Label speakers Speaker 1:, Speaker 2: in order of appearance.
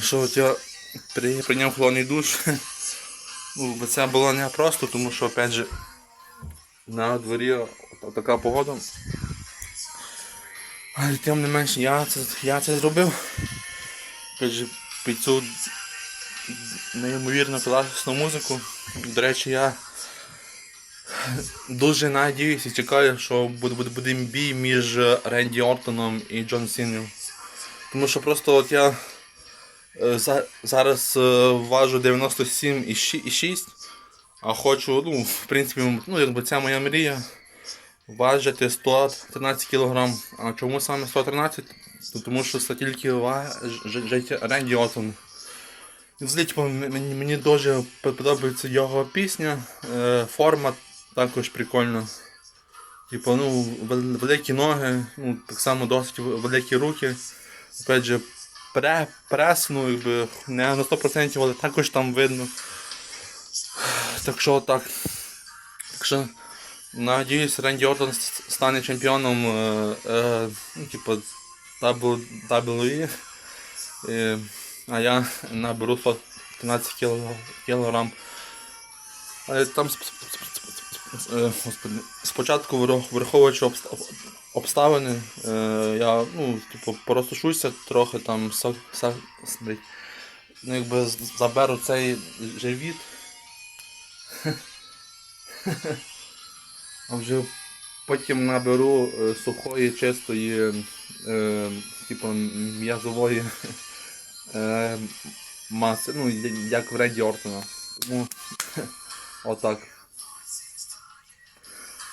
Speaker 1: Що от я прийняв холодний душ. Ну, бо це було не просто, тому що опять же на дворі така погода. Але тим не менш я це, я це зробив. Опять же, під цю неймовірно класну музику. До речі, я дуже надіюсь і чекаю, що буде, буде, буде бій між Ренді Ортоном і Джон Сіною. Тому що просто от я зараз е, важу 97,6, а хочу, ну, в принципі, ну, якби це моя мрія. Важити 113 кг. А чому саме 113? Ну, Тому що це тільки важить Ренді Оттон. І Взагалі, типу, мені, мені дуже подобається його пісня, е, форма також прикольна. Типу, ну, великі ноги, ну, так само досить великі руки. Опять же, пре, прес, ну, якби, не на 100%, але також там видно. Так що так. Так що, надіюсь, Ренді Ортон стане чемпіоном е, е, ну, типу, WWE. Е, а я наберу 113 кіло- кілограм. Але там е, господи, спочатку враховуючи обставини, е, я ну, типу, порозташуюся трохи там са, блядь, ну, якби заберу цей живіт. А вже потім наберу е, сухої, чистої, е, типу, м'язової е, маси, ну, як в Реді Ортона. Тому отак.